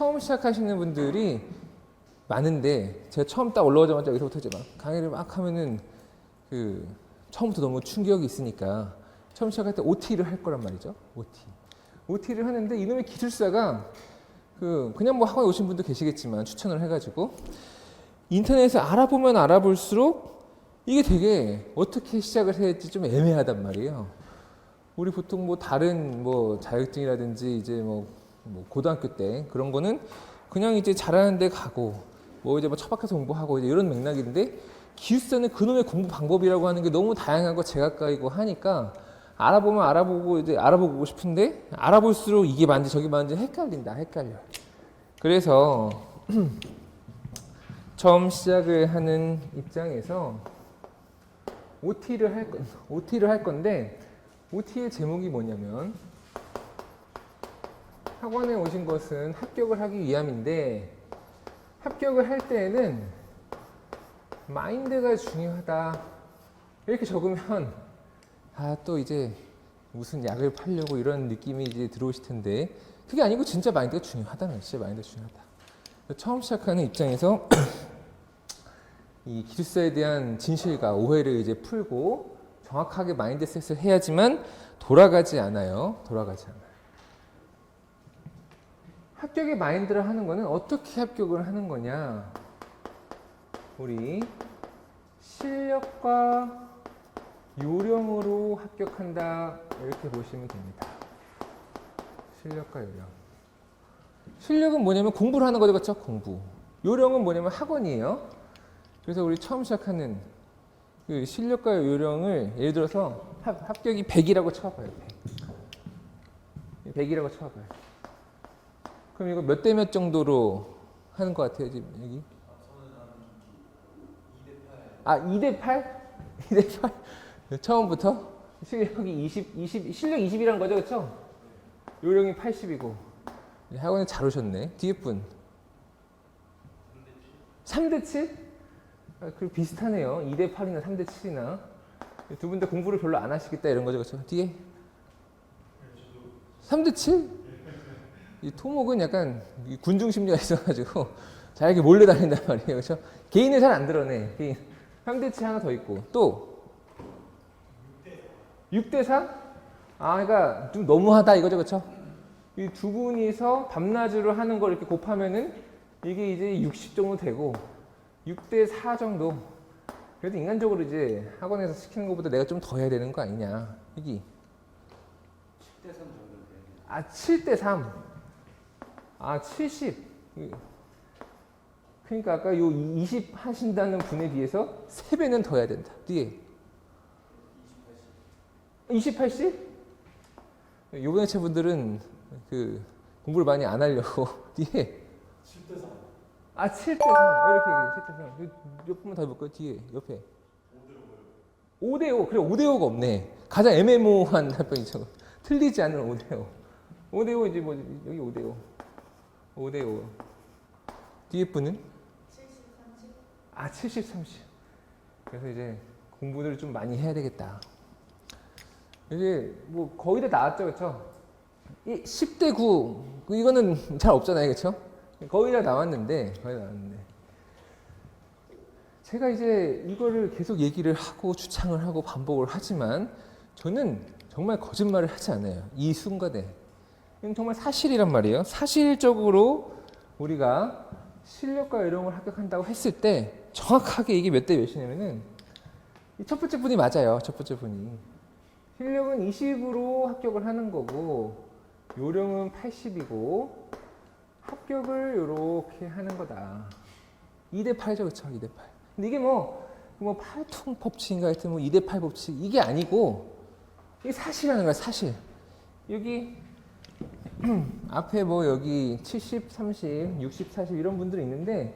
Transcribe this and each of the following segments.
처음 시작하시는 분들이 많은데 제가 처음 딱 올라오자마자 여기서부터 이제 막 강의를 막 하면은 그 처음부터 너무 충격이 있으니까 처음 시작할 때 OT를 할 거란 말이죠. OT. OT를 하는데 이놈의 기술사가 그 그냥 뭐 학원에 오신 분도 계시겠지만 추천을 해가지고 인터넷에 알아보면 알아볼수록 이게 되게 어떻게 시작을 해야 할지 좀 애매하단 말이에요. 우리 보통 뭐 다른 뭐 자격증이라든지 이제 뭐, 뭐 고등학교 때 그런 거는 그냥 이제 잘하는 데 가고 뭐 이제 뭐 처박혀서 공부하고 이제 이런 맥락인데 기술사는 그놈의 공부 방법이라고 하는 게 너무 다양하고 제각각이고 하니까 알아보면 알아보고 이제 알아보고 싶은데 알아볼수록 이게 맞는지 저게 맞는지 헷갈린다 헷갈려. 그래서 처음 시작을 하는 입장에서 OT를 할 건, OT를 할 건데 OT의 제목이 뭐냐면 학원에 오신 것은 합격을 하기 위함인데 합격을 할 때에는 마인드가 중요하다 이렇게 적으면 아 또 이제 무슨 약을 팔려고 이런 느낌이 이제 들어오실 텐데 그게 아니고 진짜 마인드가 중요하다는 거죠. 진짜 마인드가 중요하다. 처음 시작하는 입장에서 이 기술사에 대한 진실과 오해를 이제 풀고 정확하게 마인드셋을 해야지만 돌아가지 않아요. 돌아가지 않아요. 합격의 마인드를 하는 거는 어떻게 합격을 하는 거냐? 우리 실력과 요령으로 합격한다 이렇게 보시면 됩니다. 실력과 요령. 실력은 뭐냐면 공부를 하는 거죠, 그렇죠? 공부. 요령은 뭐냐면 학원이에요. 그래서 우리 처음 시작하는 그 실력과 요령을 예를 들어서 합, 합격이 100이라고 쳐봐요. 100. 100이라고 쳐봐요. 그럼 이거 몇 대 몇 정도로 하는 것 같아요, 지금 여기? 아, 2대 8? 2대 8? 처음부터 실력이 20, 20, 실력 20이란 거죠, 그렇죠? 요령이 80이고 학원에 잘 오셨네. 뒤에 분 3대 7? 아, 그 비슷하네요. 2대 8이나 3대 7이나 두 분 다 공부를 별로 안 하시겠다 이런 거죠, 그렇죠? 뒤에 3대 7? 이 토목은 약간 이 군중 심리가 있어가지고 잘게 몰래 다닌단 말이에요, 그렇죠? 개인을 잘 안 드러내. 개인 3대 7 하나 더 있고 또 6대 4? 아, 그러니까 좀 너무하다 이거죠, 그렇죠? 이 두 분이서 밤낮으로 하는 걸 이렇게 곱하면은 이게 이제 60 정도 되고 6대 4 정도. 그래도 인간적으로 이제 학원에서 시키는 것보다 내가 좀 더 해야 되는 거 아니냐. 이기. 10대 3 정도 돼요. 아, 7대 3. 아, 70. 이- 그러니까 아까 요 20 하신다는 분에 비해서 3배는 더 해야 된다. 뒤에. 28시? 요번에 채분들은 그 공부를 많이 안 하려고 뒤에. 10대 3. 아 7대 3 이렇게 얘기해? 7대 3 몇 분만 더 해볼까요? 뒤에 옆에. 5대 5 그래 5대 5가 없네. 가장 애매모호한 답변이죠. 틀리지 않는 5대 5 5대 5 이제 뭐 여기 5대 5 5대 5 뒤에 분은 70, 30? 아, 70, 30. 그래서 이제 공부를 좀 많이 해야 되겠다. 이제 뭐 거의 다 나왔죠, 그렇죠? 이 10대 9 이거는 잘 없잖아요, 그렇죠? 거의 다 나왔는데, 거의 다 나왔는데. 제가 이제 이거를 계속 얘기를 하고 주창을 하고 반복을 하지만 저는 정말 거짓말을 하지 않아요. 이 순간에. 이건 정말 사실이란 말이에요. 사실적으로 우리가 실력과 요령을 합격한다고 했을 때 정확하게 이게 몇 대 몇이냐면은 이첫 번째 분이 맞아요. 첫 번째 분이. 실력은 20으로 합격을 하는 거고 요령은 80이고 합격을 이렇게 하는 거다. 2대 8죠. 그렇죠? 2대 8. 근데 이게 뭐, 뭐 팔통 법칙인가 하여튼 뭐 2대 8 법칙 이게 아니고 이게 사실이라는 거야. 사실. 여기 앞에 뭐 여기 70, 30, 60, 40 이런 분들이 있는데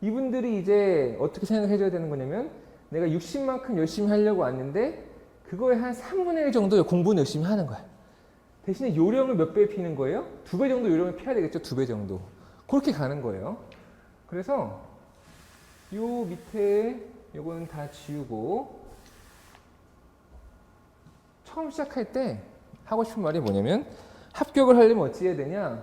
이분들이 이제 어떻게 생각해 줘야 되는 거냐면 내가 60만큼 열심히 하려고 왔는데 그거에 한 3분의 1 정도 공부는 열심히 하는 거야. 대신에 요령을 몇 배 피는 거예요? 두 배 정도 요령을 피해야 되겠죠? 두 배 정도. 그렇게 가는 거예요. 그래서 요 밑에 요거는 다 지우고 처음 시작할 때 하고 싶은 말이 뭐냐면 합격을 하려면 어찌 해야 되냐?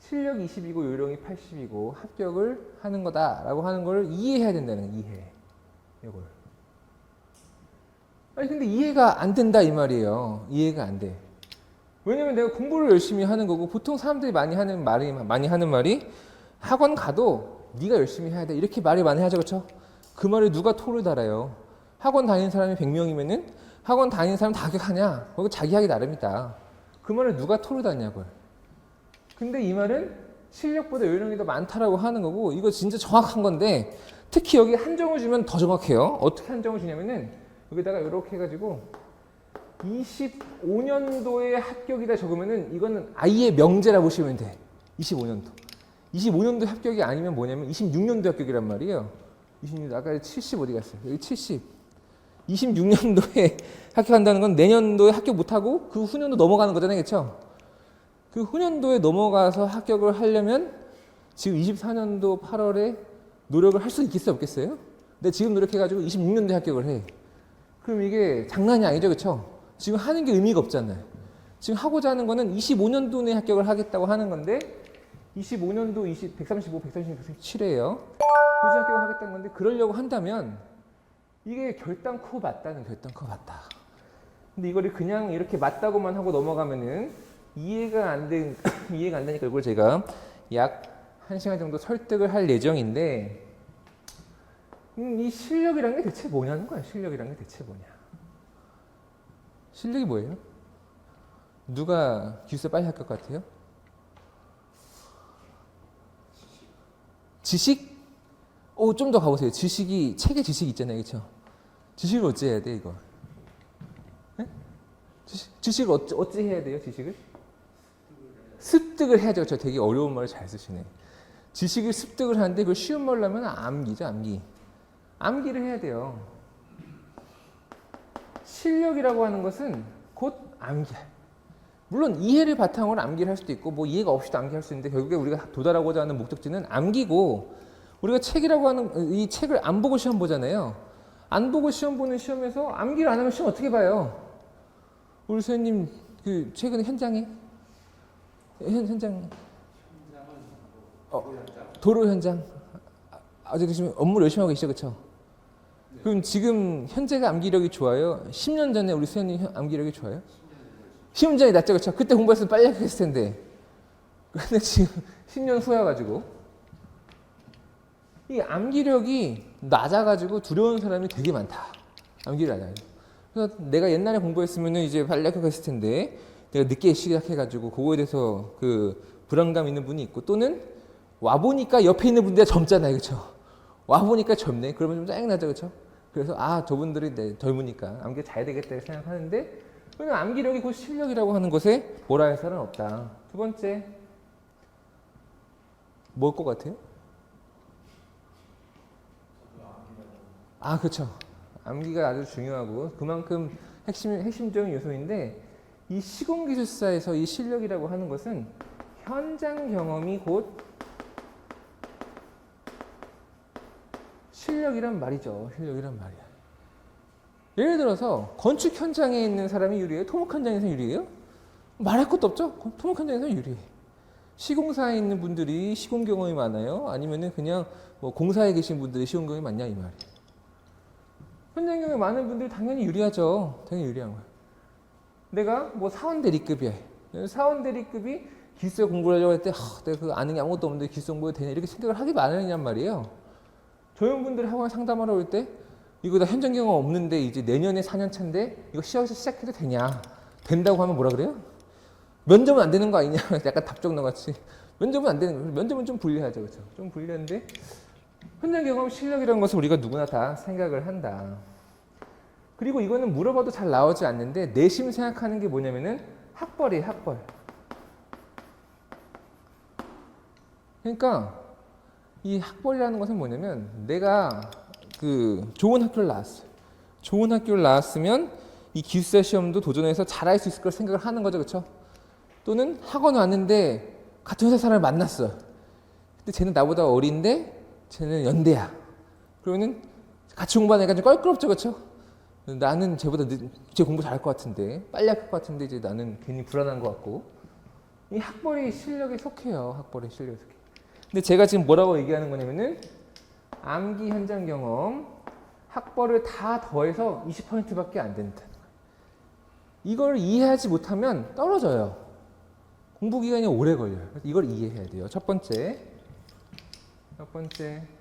실력 20이고 요령이 80이고 합격을 하는 거다라고 하는 걸 이해해야 된다는. 이해. 이걸. 아니 근데 이해가 안 된다 이 말이에요. 이해가 안 돼. 왜냐면 내가 공부를 열심히 하는 거고 보통 사람들이 많이 하는 말이 많이 하는 말이 학원 가도 네가 열심히 해야 돼 이렇게 말이 많이 하죠 그렇죠? 그 말에 누가 토를 달아요? 학원 다니는 사람이 100명이면은 학원 다니는 사람 다 합격하냐? 그거 자기 하기 나름이다. 그 말에 누가 토를 다냐고요. 근데 이 말은 실력보다 요령이 더 많다라고 하는 거고 이거 진짜 정확한 건데 특히 여기 한정을 주면 더 정확해요. 어떻게 한정을 주냐면은 여기다가 이렇게 해가지고 25년도에 합격이다 적으면은 이거는 아예 명제라고 보시면 돼. 25년도. 25년도 합격이 아니면 뭐냐면 26년도 합격이란 말이에요. 26년 아까 70 어디 갔어요? 여기 70. 26년도에 합격한다는 건 내년도에 합격 못하고 그 후년도 넘어가는 거잖아요, 그렇죠? 그 후년도에 넘어가서 합격을 하려면 지금 24년도 8월에 노력을 할 수 있겠어요, 없겠어요? 근데 지금 노력해가지고 26년도에 합격을 해. 그럼 이게 장난이 아니죠, 그렇죠? 지금 하는 게 의미가 없잖아요. 지금 하고자 하는 거는 25년도 내에 합격을 하겠다고 하는 건데 25년도 20, 135, 136, 137이에요. 굳이 합격을 하겠다는 건데 그러려고 한다면 이게 결단코 맞다는 결단코 맞다. 근데 이거를 그냥 이렇게 맞다고만 하고 넘어가면은 이해가 안 된, 이해가 안 되니까 이걸 제가 약 1시간 정도 설득을 할 예정인데 음, 이 실력이란 게 대체 뭐냐는 거야. 실력이란 게 대체 뭐냐. 실력이 뭐예요? 누가 기숙사 빨리 합격 같아요? 지식? 오, 좀 더 가보세요. 지식이, 책에 지식 있잖아요. 그쵸? 지식을 어찌 해야 돼, 이거? 네? 지식, 지식 을 어찌, 어찌 해야 돼요, 지식을? 습득을 해야죠. 저 되게 어려운 말을 잘 쓰시네. 지식을 습득을 하는데 그걸 쉬운 말로 하면 암기죠, 암기. 암기를 해야 돼요. 실력이라고 하는 것은 곧 암기. 물론 이해를 바탕으로 암기를 할 수도 있고 뭐 이해가 없이도 암기할 수 있는데 결국에 우리가 도달하고자 하는 목적지는 암기고 우리가 책이라고 하는 이 책을 안 보고 시험 보잖아요. 안 보고 시험 보는 시험에서 암기를 안 하면 시험 어떻게 봐요? 우리 선생님 그 최근에 현장에 현, 현장 어, 도로 현장 아, 아직 지금 업무를 열심히 하고 계시죠, 그렇죠? 그럼 지금 현재가 암기력이 좋아요? 10년 전에 우리 현- 암기력이 좋아요? 10년 전에 낫죠, 그렇죠? 그때 공부했으면 빨리 합격했을 텐데. 근데 지금 10년 후여가지고 이 암기력이 낮아가지고 두려운 사람이 되게 많다. 암기를 낮아요. 그래서 내가 옛날에 공부했으면은 이제 빨리 합격했을 텐데 내가 늦게 시작해가지고 그거에 대해서 그 불안감 있는 분이 있고 또는 와 보니까 옆에 있는 분들이 젊잖아요, 그렇죠? 와 보니까 젊네. 그러면 좀 짜증나죠, 그렇죠? 그래서 아 저분들이 내 젊으니까 암기 잘 되겠다 생각하는데 그냥 암기력이 곧 실력이라고 하는 것에 뭐라 할 사람은 없다. 두 번째 뭘 것 같아요? 아 그렇죠. 암기가 아주 중요하고 그만큼 핵심 핵심적인 요소인데 이 시공 기술사에서 이 실력이라고 하는 것은 현장 경험이 곧 실력이란 말이죠. 실력이란 말이야. 예를 들어서 건축 현장에 있는 사람이 유리해요? 토목 현장에서 유리해요? 말할 것도 없죠? 토목 현장에서 유리해. 시공사에 있는 분들이 시공 경험이 많아요? 아니면은 그냥 뭐 공사에 계신 분들이 시공 경험이 많냐 이 말이에요. 현장 경험이 많은 분들이 당연히 유리하죠. 당연히 유리한 거예요. 내가 뭐 사원 대리급이야. 사원 대리급이 기술 공부를 하려고 할 때, 하, 내가 그 아는 게 아무것도 없는데 기술 공부가 되냐 이렇게 생각을 하기 마련이란 말이에요. 저런 분들이 학원 상담하러 올 때 이거 나 현장 경험 없는데 이제 내년에 4년 차인데 이거 시험에서 시작해도 되냐? 된다고 하면 뭐라 그래요? 면접은 안 되는 거 아니냐? 약간 답정너 같이 면접은 안 되는 거예요. 면접은 좀 불리하죠, 그렇죠? 좀 불리한데 현장 경험 실력이라는 것을 우리가 누구나 다 생각을 한다. 그리고 이거는 물어봐도 잘 나오지 않는데 내심 생각하는 게 뭐냐면은 학벌이에요, 학벌. 그러니까 이 학벌이라는 것은 뭐냐면 내가 그 좋은 학교를 나왔어요. 좋은 학교를 나왔으면 이 기숙사 시험도 도전해서 잘할 수 있을 걸 생각을 하는 거죠, 그렇죠? 또는 학원 왔는데 같은 회사 사람을 만났어. 근데 쟤는 나보다 어린데 쟤는 연대야. 그러면은 같이 공부하는 애가 좀 껄끄럽죠, 그렇죠? 나는 쟤보다 늦, 쟤 공부 잘할 것 같은데 빨리 할 것 같은데 이제 나는 괜히 불안한 것 같고 이 학벌이 실력에 속해요. 학벌이 실력에 속해. 근데 제가 지금 뭐라고 얘기하는 거냐면은 암기 현장 경험 학벌을 다 더해서 20%밖에 안 된다. 이걸 이해하지 못하면 떨어져요. 공부 기간이 오래 걸려요. 이걸 이해해야 돼요. 첫 번째. 첫 번째